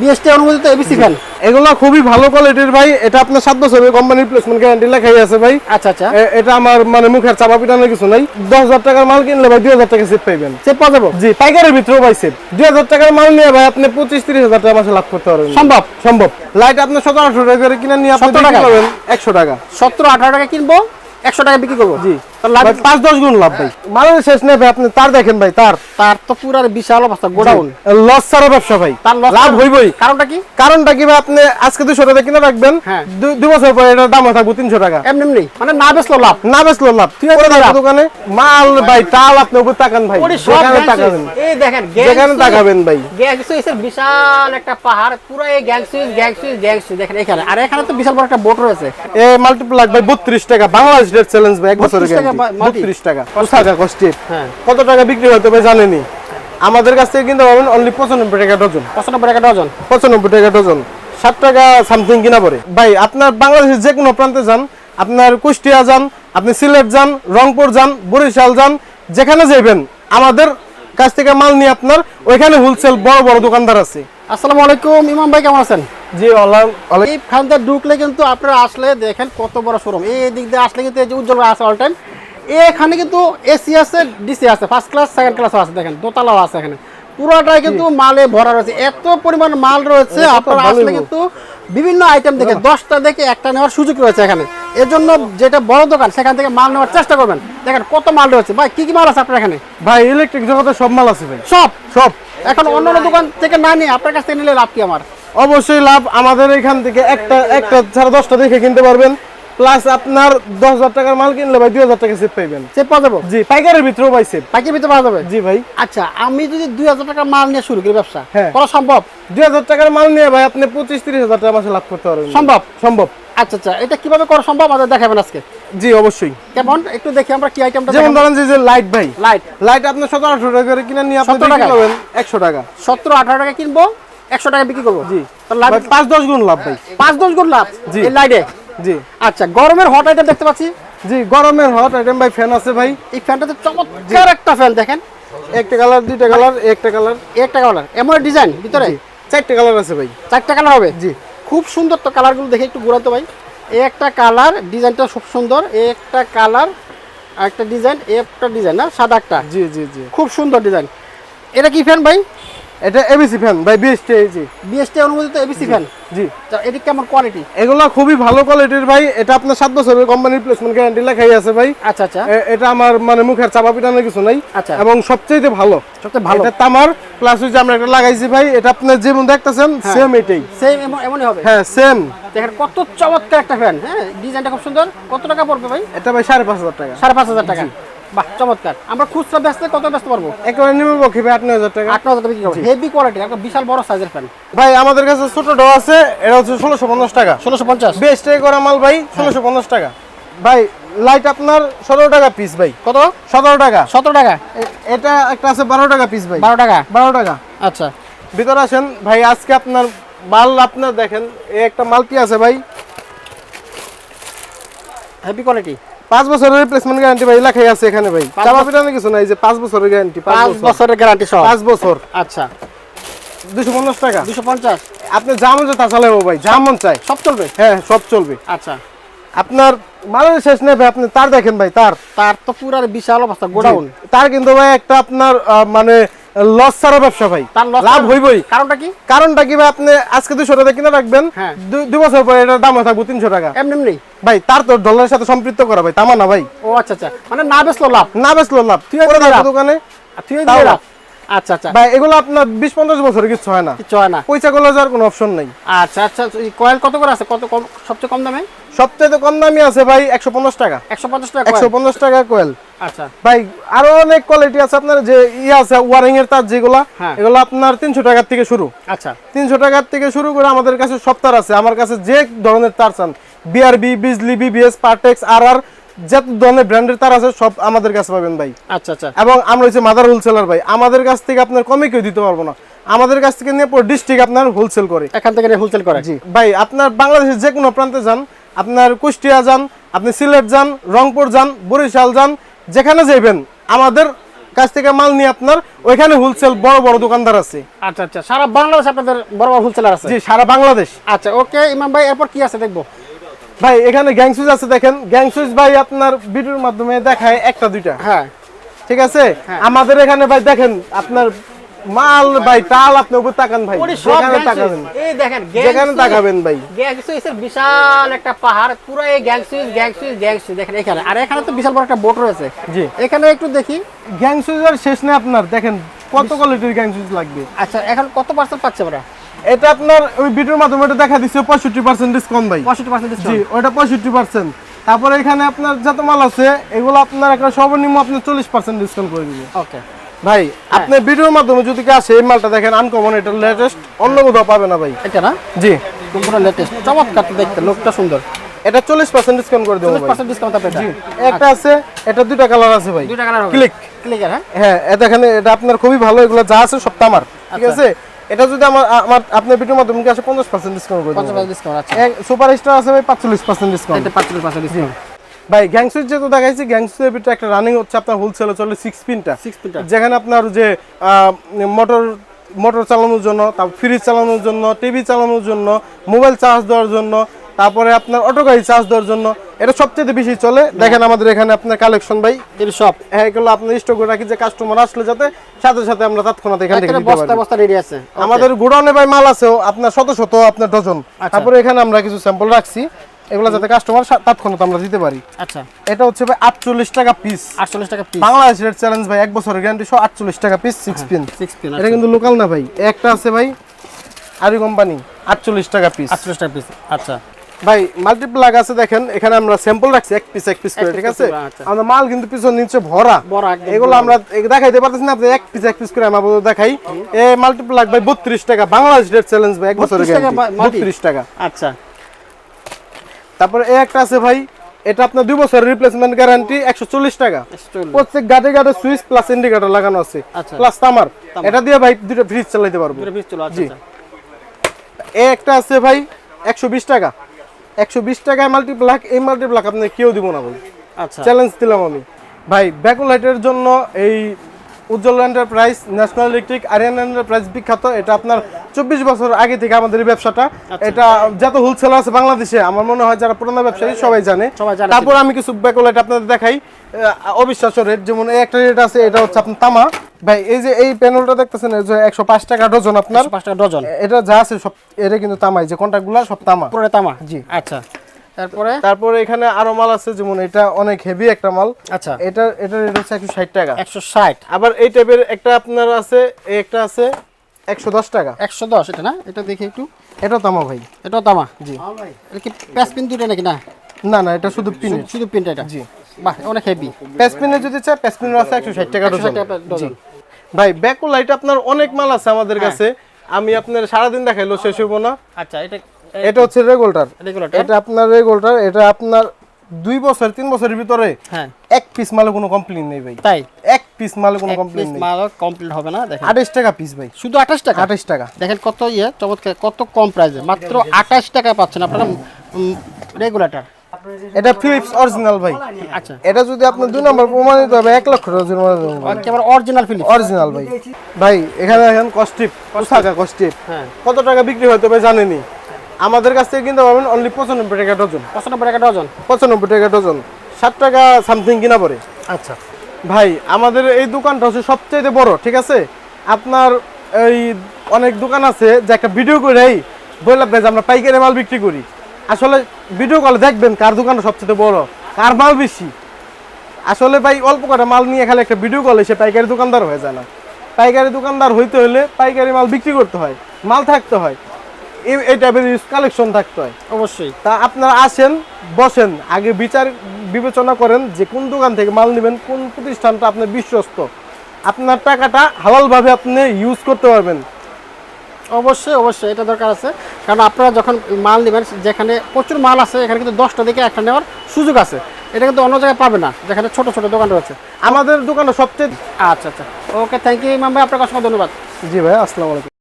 BST অনুমোদিত ABC fan এগুলো খুবই ভালো কোয়ালিটির ভাই। এটা আপনার সাত বছরের কোম্পানির প্লেসমেন্ট গ্যারান্টি লেখাই আছে ভাই। আচ্ছা আচ্ছা। এটা আমার মানে মুখের চাপা পিটানোর কিছু নাই। দশ হাজার টাকার মাল কিনলে ভাই দুই হাজার টাকা সেট পাইবেন। চেক পাওয়া যাব? জি পাইকারের ভিতরেও পাই সেট দুই হাজার টাকার মাল নিয়ে ভাই আপনি পঁচিশ তিরিশ হাজার টাকা মাসে লাভ করতে পারবেন। সম্ভব? সম্ভব। লাইট আপনি সতেরো আঠারো টাকা করে কিনে নিয়ে আপনি টাকা? একশো টাকা। সতেরো আঠারো টাকা কিনবো একশো টাকা বিক্রি করব? জি। ভাই, পাঁচ দশ গুণ লাভ ভাই। শেষ নেই ভাই আপনি তার দেখেন ভাই তার। তার তো পুরো বিশাল অবস্থা গোডাউন। লস ছাড়া ব্যবসা ভাই। তার লাভ হইবই। কারণটা কি? কারণটা কি ভাই আপনি আজকে দুশো টাকা কিনে রাখবেন হ্যাঁ। দুই বছর পরে এটার দাম থাকব তিনশো টাকা। এমনি এমনি মানে না বেসলো লাভ। না বেচলো লাভ। ঠিক আছে, পরে থাকবে লাভ। দোকানে। মাল ভাই তাল আপনি উপর তাকান ভাই। ওরে সব যেখানে gang তাকাবেন। এই দেখেন যেখানে তাকাবেন ভাই। গ্যাং সুইচের বিশাল একটা পাহাড় পুরো এই gang switch gang switch gang switch দেখেন এখানে। আর এখানে তো বিশাল বড় একটা বোট রয়েছে। এ মাল্টিপ্লাক ভাই বত্রিশ টাকা। বাংলাদেশ রেট চ্যালেঞ্জ ভাই এক 32 বছরের বত্রিশ টাকা। টাকা কষ্টে। হ্যাঁ। কত টাকা বিক্রি হতে ভাই জানেনি। আমাদের কাছ থেকে কিনতে পারবেন অনলি পঁচানব্বই টাকা ডজন। পঁচানব্বই টাকা ডজন? পঁচানব্বই টাকা ডজন। ষাট টাকা সামথিং কিনা পড়ে। ভাই আপনার বাংলাদেশের যে কোনো প্রান্তে যান আপনার কুষ্টিয়া যান আপনি সিলেট যান রংপুর যান বরিশাল যান যেখানে যাইবেন আমাদের কাছ থেকে মাল নিয়ে আপনার ওইখানে হোলসেল বড় বড় দোকানদার আছে। আসসালামু আলাইকুম ইমাম ভাই কেমন আছেন? জি এই খানটা ঢুকলে কিন্তু আপনারা আসলে দেখেন কত বড় শোরুম এই দিক দিয়ে আসলে কিন্তু এই যে উজ্জ্বল আছে অল টাইম এখানে কিন্তু এসি আছে ডিসি আছে ফার্স্ট ক্লাস সেকেন্ড ক্লাসও আছে দেখেন দোতলাও আছে এখানে। পুরোটাই কিন্তু মালে ভরা রয়েছে। এত পরিমাণ মাল রয়েছে আপনারা আসলে কিন্তু বিভিন্ন আইটেম দেখে দশটা দেখে একটা নেওয়ার সুযোগ রয়েছে এখানে। এর জন্য যেটা বড় দোকান সেখান থেকে মাল নেওয়ার চেষ্টা করবেন। দেখেন কত মাল রয়েছে। ভাই কি কি মাল আছে আপনার এখানে? ভাই ইলেকট্রিক জগতে সব মাল আছে ভাই। সব? সব। এখন অন্য অন্য দোকান থেকে না নিয়ে আপনার কাছ থেকে নিলে লাভ কি আমার? অবশ্যই লাভ আমাদের এখান থেকে একটা একটা ছাড়া দশটা দেখে কিনতে পারবেন। প্লাস আপনার দশ হাজার টাকার মাল কিনলে ভাই দুই হাজার টাকা সেভ পাইবেন। চেক পাওয়া যাব? জি পাইকারের ভিতরেও পাই সেভ পাইকারি ভিতরে পাওয়া যাবে? জি ভাই। আচ্ছা আমি যদি দুই হাজার টাকা মাল নিয়ে শুরু করি ব্যবসা হ্যাঁ। করা সম্ভব? দুই হাজার টাকার মাল নিয়ে ভাই আপনি পঁচিশ তিরিশ হাজার টাকা মাসে লাভ করতে পারবেন। সম্ভব? সম্ভব। আচ্ছা আচ্ছা এটা কীভাবে করা সম্ভব? আমাদের দেখাবেন আজকে। জি অবশ্যই। কেমন? একটু দেখি আমরা কি আইটেমটা যেমন ধরেন যে লাইট ভাই। লাইট লাইট আপনি সতেরো আঠারো টাকা করে কিনে নিয়ে আপনি টাকা? করবেন একশো টাকা। সতেরো আঠারো টাকা কিনবো একশো টাকা বিক্রি করব। জি। তো লাইট ভাই, পাঁচ দশ গুণ লাভ ভাই। পাঁচ দশ গুণ লাভ জি। এই লাইটে জি। আচ্ছা গরমের হট আইটেম দেখতে পাচ্ছি। জি গরমের হট আইটেম ভাই ফ্যান আছে ভাই। এই ফ্যানটাতে চমৎকার একটা ফ্যান দেখেন। একটা কালার দুইটা কালার একটা কালার একটা কালার এমন ডিজাইন ভিতরে? চারটে কালার আছে ভাই। চারটা কালার হবে? জি। খুব সুন্দর তো কালারগুলো দেখে একটু ঘুরাতো ভাই। এই একটা কালার ডিজাইনটা খুব সুন্দর। এই একটা কালার একটা ডিজাইন একটা ডিজাইন না? সাদা একটা। জি জি জি। খুব সুন্দর ডিজাইন এটা কি ফ্যান ভাই? এটা এবিসি ফ্যান ভাই বিএসটি জি বিএসটি অনুমোদিত এবিসি ফ্যান জি এটি কেমন কোয়ালিটি এগুলা খুবই ভালো কোয়ালিটির ভাই। এটা আপনার সাত বছরের কোম্পানির প্লেসমেন্ট গ্যারান্টি লেখাই আছে ভাই। আচ্ছা আচ্ছা। এটা আমার মানে মুখের চাপা পিটানোর কিছু নাই। আচ্ছা। এবং সবচেয়ে ভালো। সবচেয়ে ভালো। এটা তামার প্লাস হচ্ছে আমরা এটা লাগাইছি ভাই। এটা আপনার যেমন দেখতেছেন হ্যাঁ। সেম এটাই। সেম এমনই হবে। হ্যাঁ সেম দেখেন কত চমৎকার একটা ফ্যান হ্যাঁ? ডিজাইনটা খুব সুন্দর। কত টাকা পড়বে ভাই? এটা ভাই সাড়ে পাঁচ হাজার টাকা। সাড়ে পাঁচ হাজার টাকা। বাহ চমৎকার। আমরা খুচরা বেচতে কত বেচতে পারব? একেবারে নিম্ন পক্ষে ভাই আট নয় হাজার টাকা। আট ন হাজার টাকা করব। হেভি কোয়ালিটি একটা বিশাল বড় সাইজের ফ্যান ভাই আমাদের কাছে ছোট ডো আছে এটা হচ্ছে ষোলোশো পঞ্চাশ টাকা। ষোলোশো পঞ্চাশ। বেস্ট করা মাল ভাই ষোলোশো পঞ্চাশ টাকা। ভাই লাইট আপনার সতেরো টাকা পিস ভাই। কত? সতেরো টাকা। সতেরো টাকা? এটা একটা আছে বারো টাকা পিস ভাই। বারো টাকা? বারো টাকা। আচ্ছা। ভিতরে আসেন ভাই আজকে আপনার মাল আপনার দেখেন এই একটা মালটি আছে ভাই। হেভি কোয়ালিটি পাঁচ বছরের রিপ্লেসমেন্ট গ্যারান্টি ভাই লেখাই আছে এখানে ভাই। চাপা পিটানো কিছু নাই যে পাঁচ বছরের গ্যারান্টি পাঁচ বছরের গ্যারান্টি সহ পাঁচ বছর। আচ্ছা। দুশো পঞ্চাশ টাকা। দুশো পঞ্চাশ। আপনি যা মন তা চালাবো ভাই যা মন চায়। সব চলবে? হ্যাঁ সব চলবে। আচ্ছা। আপনার মালের শেষ নেই ভাই আপনি তার দেখেন ভাই তার। তার তো পুরো বিশাল অবস্থা গোডাউন। তার কিন্তু ভাই একটা আপনার মানে লস ছাড়া ব্যবসা ভাই। তার লাভ হইবই। কারণটা কি? কারণটা কি ভাই আপনি আজকে দুশো টাকা কিনে রাখবেন হ্যাঁ। দু- দুই বছর পরে এটার দাম থাকব তিনশো টাকা। এমনি এমনি ভাই তার তো ডলারের সাথে সম্পৃক্ত করা ভাই তামা না ভাই। ও আচ্ছা আচ্ছা। মানে না বেচলো লাভ? না বেচলো লাভ। তুই দোকানে। তুই লাভ। আচ্ছা আচ্ছা। ভাই এগুলো আপনার বিশ পঞ্চাশ বছরের কিছু হয় না। কিচ্ছু হয় না। পয়সা গুলো যাওয়ার কোনো অপশন নাই। আচ্ছা আচ্ছা কয়েল কত করে আছে? কত কম সবচেয়ে কম দামে? সবচেয়ে কম দামি আছে ভাই টাকা। কোয়েল? আচ্ছা। ভাই আরও অনেক কোয়ালিটি আছে আপনার যে ইয়ে আছে ওয়ারিং এর তার যেগুলা হ্যাঁ। এগুলো আপনার তিনশো টাকার থেকে শুরু। আচ্ছা। তিনশো টাকার থেকে শুরু করে আমাদের কাছে সব তার আছে। আমার কাছে যে ধরনের তার চান বিআরবি বিজলি বিবিএস পার্টেক্স আর আর যত ধরনের ব্র্যান্ডের তার আছে সব আমাদের কাছে পাবেন ভাই। আচ্ছা আচ্ছা। এবং আমরা হচ্ছে মাদার হোলসেলার ভাই। আমাদের কাছ থেকে আপনার কমে কেউ দিতে পারব না। আমাদের কাছ থেকে নিয়ে পুরো ডিস্ট্রিক্ট আপনার হোলসেল করে। এখান থেকে হোলসেল করে? জি। ভাই আপনার বাংলাদেশের যে কোনো প্রান্তে যান আপনার কুষ্টিয়া যান আপনি সিলেট যান রংপুর যান বরিশাল যান যেখানে যাইবেন আমাদের কাছ থেকে মাল নিয়ে আপনার ওইখানে হোলসেল বড় বড় দোকানদার আছে। আচ্ছা আচ্ছা। সারা বাংলাদেশ আপনাদের বড় বড় হোলসেলার আছে? জি সারা বাংলাদেশ। আচ্ছা ওকে ইমাম ভাই এরপর কি আছে দেখব? ভাই এখানে গ্যাং সুইচ আছে দেখেন। গ্যাং সুইচ ভাই আপনার ভিডিওর মাধ্যমে দেখায় একটা দুইটা। হ্যাঁ। ঠিক আছে? আমাদের এখানে ভাই দেখেন আপনার মাল ভাই টাল আপনি উপর তাকান ভাই। যেখানে তাকাবেন। এই দেখেন যেখানে তাকাবেন ভাই। গ্যাং সুইচের বিশাল একটা পাহাড় পুরো এই gang switch gang switch gang switch দেখেন এখানে। আর এখানে তো বিশাল বড় একটা বোট রয়েছে। জি। এখানে একটু দেখি। গ্যাং সুইচের শেষ নেই আপনার। দেখেন কত কোয়ালিটির গ্যাং সুইচ লাগবে। আচ্ছা এখন কত পার্সেন্ট পাচ্ছে আমরা এটা আপনার ওই ভিডিওর মাধ্যমে এটা দেখা দিচ্ছে পঁয়ষট্টি পার্সেন্ট ডিসকাউন্ট ভাই। পঁয়ষট্টি পার্সেন্ট জি ওটা পঁয়ষট্টি পার্সেন্ট তারপরে এখানে আপনার যত মাল আছে এগুলো আপনার একটা সর্বনিম্ন আপনার চল্লিশ পার্সেন্ট ডিসকাউন্ট করে দিবে। ওকে। ভাই আপনি ভিডিওর মাধ্যমে যদি কেউ আসে এই মালটা দেখেন আনকমন এটা লেটেস্ট অন্য কোথাও পাবে না ভাই। এটা না? জি। পুরো লেটেস্ট চমৎকার তো দেখতে লোকটা সুন্দর। এটা চল্লিশ পার্সেন্ট ডিসকাউন্ট করে দেবো ভাই। পার্সেন্ট ডিসকাউন্ট আপনি জি। একটা আছে এটা দুইটা কালার আছে ভাই। দুইটা কালার হবে। ক্লিক ক্লিকার হ্যাঁ? হ্যাঁ এটা এখানে এটা আপনার খুবই ভালো এগুলো যা আছে সব আমার। ঠিক আচ্ছা। আছে? এটা যদি আমার আমার আপনার ভিডিওর মাধ্যমে কি আছে 50% ডিসকাউন্ট করে দিই 50% ডিসকাউন্ট আচ্ছা। সুপার স্টার আছে ভাই পাঁচচল্লিশ পার্সেন্ট ডিসকাউন্ট এটা পাঁচচল্লিশ পার্সেন্ট ডিসকাউন্ট ভাই গ্যাংসুইচ যেহেতু দেখাইছি গ্যাংসুর ভিতরে একটা রানিং হচ্ছে আপনার হোলসেলে চলে 6 পিনটা 6 পিনটা যেখানে আপনার যে মোটর মোটর চালানোর জন্য তারপর ফ্রিজ চালানোর জন্য টিভি চালানোর জন্য মোবাইল চার্জ দেওয়ার জন্য তারপরে আপনার অটো গাড়ি চার্জ দেওয়ার জন্য এটা সবচেয়ে বেশি চলে। দেখেন আমাদের এখানে আপনার কালেকশন ভাই। এর সব। হ্যাঁ এগুলো আপনার স্টক করে রাখি যে কাস্টমার আসলে যাতে সাথে সাথে আমরা তৎক্ষণাৎ এখান থেকে বস্তা বস্তা রেডি আছে। আমাদের গোডাউনে ভাই মাল আছে আপনার শত শত আপনার ডজন আচ্ছা। তারপরে এখানে আমরা কিছু স্যাম্পল রাখছি। এগুলো যাতে কাস্টমার তৎক্ষণাৎ আমরা দিতে পারি। আচ্ছা। এটা হচ্ছে ভাই আটচল্লিশ টাকা পিস আটচল্লিশ টাকা পিস বাংলাদেশ রেট চ্যালেঞ্জ ভাই এক বছরের গ্যারান্টি সহ আটচল্লিশ টাকা piece six pin six pin এটা কিন্তু লোকাল না ভাই। একটা আছে ভাই আরি কোম্পানি আটচল্লিশ টাকা পিস আটচল্লিশ টাকা পিস আচ্ছা। ভাই মাল্টিপ্লাগ আছে দেখেন এখানে আমরা স্যাম্পল রাখছি এক পিস এক পিস করে ঠিক আছে? আচ্ছা। আমাদের মাল কিন্তু পিছন নিচে ভরা। এগুলো আমরা দেখাইতে পারতেছি না আপনি এক পিস এক পিস করে আমরা দেখাই। এই মাল্টিপ্লাগ ভাই বত্রিশ টাকা বাংলাদেশ রেট চ্যালেঞ্জ ভাই এক বছরের 32 টাকা গ্যারান্টি বা- multi? বত্রিশ টাকা। আচ্ছা। তারপরে এই একটা আছে ভাই এটা আপনার দুই বছরের রিপ্লেসমেন্ট গ্যারান্টি একশো চল্লিশ টাকা। চল্লিশ। প্রত্যেক গাড়ি গাড়ি সুইচ প্লাস ইন্ডিকেটর লাগানো আছে। আচ্ছা। প্লাস তামার। এটা দিয়ে ভাই দুটো ফ্রিজ চালাতে পারব। দুটো পিস চলো আচ্ছা। আচ্ছা। এই একটা আছে ভাই একশো বিশ টাকা। একশো বিশ টাকায় মাল্টিপ্লাক এই মাল্টিপ্লাক আপনি কেউ দিব না ভাই আচ্ছা। চ্যালেঞ্জ দিলাম আমি। ভাই ব্যাকলাইটের জন্য এই Ujjwal enterprise national electric Ariyan enterprise বিখ্যাত। এটা আপনার চব্বিশ বছর আগে থেকে আমাদের এই ব্যবসাটা। আচ্ছা। এটা যত হোলসেল আছে বাংলাদেশে আমার মনে হয় যারা পুরোনো ব্যবসায়ী সবাই জানে। তারপর আমি কিছু ব্যাকলাইট আপনাদের দেখাই। অবিশ্বাস্য রেট যেমন একটা রেট আছে এটা হচ্ছে আপনার তামা। ভাই এই যে এই প্যানেলটা দেখতেছেন যে একশো পাঁচ টাকা ডজন আপনার। পাঁচ টাকা ডজন। এটা যা আছে সব এটা কিন্তু তামাই যে কন্ট্যাক্টগুলো সব তামা। পুরো তামা? জি। আচ্ছা। তারপরে? তারপরে এখানে আরও মাল আছে যেমন এটা অনেক হেভি একটা মাল। আচ্ছা। এটা এটা রেট হচ্ছে একশো ষাট টাকা। একশো ষাট। আবার এই টাইপের একটা আপনার আছে এই একটা আছে একশো দশ টাকা। একশো দশ এটা না? এটা দেখি একটু। এটা তামা ভাই। এটা তামা? জি। এটা কি প্যাস পিন দুটো নাকি না? না না এটা শুধু পিন শুধু- পিনটা এটা? জি। বাহ অনেক হেভি প্যাসপিনে যদি চায় প্যাসপিনের আছে একশো ষাট টাকা ডজন। ভাই ব্যাকো লাইট আপনার অনেক মাল আছে আমাদের কাছে। আমি আপনার সারাদিন দেখাইলো শেষ হইব না। আচ্ছা এটা এটা হচ্ছে রেগুলার রেগুলার এটা আপনার রেগুলার এটা আপনার দুই বছর তিন বছরের ভিতরে হ্যাঁ। এক পিস মালে কোনো কমপ্লেন নেই ভাই। তাই? এক পিস মালে কোনো কমপ্লেন নেই। মাল কমপ্লিট হবে না দেখেন। আঠাশ টাকা পিস ভাই। শুধু আঠাশ টাকা? আঠাশ টাকা। দেখেন কত ইয়ে চমৎকার কত কম প্রাইসে মাত্র আঠাশ টাকা। পাচ্ছেন আপনারা রেগুলেটর। এটা ফিলিপস অরিজিনাল ভাই। আচ্ছা। এটা যদি আপনার দুই নম্বর প্রমাণিত হবে এক লক্ষ টাকা জরিমানা দেবো ভাই। একেবারে অরিজিনাল ফিলিপ অরিজিনাল ভাই। ভাই এখানে এখন কস্টিপ থাকা কস্টিপ হ্যাঁ। কত টাকা বিক্রি হয়তো ভাই জানেনি আমাদের কাছ থেকে কিনতে পারবেন অনলি পঁচানব্বই টাকা ডজন। পঁচানব্বই টাকা ডজন। পঁচানব্বই টাকা ডজন। ষাট টাকা সামথিং কিনা পড়ে। আচ্ছা। ভাই আমাদের এই দোকানটা হচ্ছে সবচেয়ে বড় ঠিক আছে? আপনার এই অনেক দোকান আছে যে একটা ভিডিও করে এই বললাম যে আমরা পাইকারি মাল বিক্রি করি। আসলে ভিডিও কলে দেখবেন কার দোকানটা সবচেয়ে বড় কার মাল বেশি। আসলে ভাই অল্প কটা মাল নিয়ে খালি একটা ভিডিও কলে সে পাইকারি দোকানদার হয়ে যায় না। পাইকারি দোকানদার হইতে হলে পাইকারি মাল বিক্রি করতে হয় মাল থাকতে হয়। এই এই টাইপের কালেকশন থাকতে হয়। অবশ্যই। তা আপনারা আসেন বসেন আগে বিচার বিবেচনা করেন যে কোন দোকান থেকে মাল নেবেন কোন প্রতিষ্ঠানটা আপনার বিশ্বস্ত। আপনার টাকাটা হালালভাবে আপনি ইউজ করতে পারবেন। অবশ্যই অবশ্যই এটা দরকার আছে। কারণ আপনারা যখন মাল নেবেন, যেখানে প্রচুর মাল আছে, এখানে কিন্তু দশটা থেকে একটা নেওয়ার সুযোগ আছে। এটা কিন্তু অন্য জায়গায় পাবে না, যেখানে ছোট ছোট দোকান রয়েছে। আমাদের দোকানে সবচেয়ে আচ্ছা আচ্ছা। ওকে থ্যাংক ইউ ইমাম ভাই আপনাকে অসংখ্য ধন্যবাদ। জি ভাই, আসসালামু আলাইকুম।